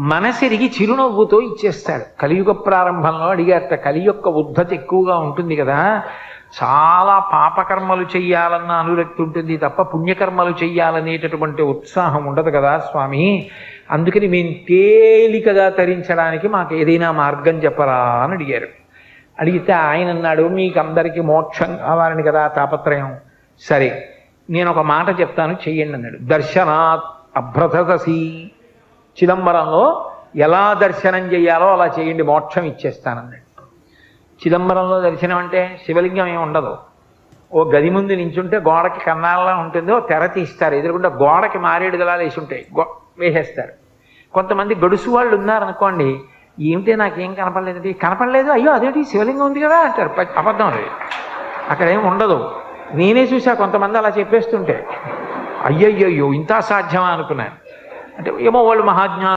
మనసిరిగి చిరునవ్వుతో ఇచ్చేస్తాడు. కలియుగ ప్రారంభంలో అడిగారట కలి యొక్క ఉద్ధత ఎక్కువగా ఉంటుంది కదా చాలా పాపకర్మలు చెయ్యాలన్న అనురక్తి ఉంటుంది తప్ప పుణ్యకర్మలు చెయ్యాలనేటటువంటి ఉత్సాహం ఉండదు కదా స్వామి. అందుకని మేము తేలికగా తరించడానికి మాకు ఏదైనా మార్గం చెప్పరా అని అడిగారు. అడిగితే ఆయన అన్నాడు మీకు అందరికీ మోక్షం కావాలని కదా తాపత్రయం. సరే నేను ఒక మాట చెప్తాను చెయ్యండి అన్నాడు. దర్శనాత్ అభ్రతసీ చిదంబరంలో ఎలా దర్శనం చేయాలో అలా చేయండి మోక్షం ఇచ్చేస్తానన్నాడు. చిదంబరంలో దర్శనం అంటే శివలింగం ఏమి ఉండదు. ఓ గది ముందు నించుంటే గోడకి కన్నాల్లో ఉంటుంది ఓ తెర తీస్తారు ఎదురుకుండా గోడకి మారేడు గలాలు వేసి ఉంటాయి గో వేసేస్తారు. కొంతమంది గడుసు వాళ్ళు ఉన్నారనుకోండి ఏమిటే నాకేం కనపడలేదు కనపడలేదు అయ్యో అదేంటి శివలింగం ఉంది కదా అంటారు. ప- అబద్ధం అది. అక్కడ ఏం ఉండదు. నేనే చూసా కొంతమంది అలా చెప్పేస్తుంటే అయ్యయ్యో ఇంత సాధ్యమా అనుకున్నాను. అంటే ఏమో వాళ్ళు మహాజ్ఞా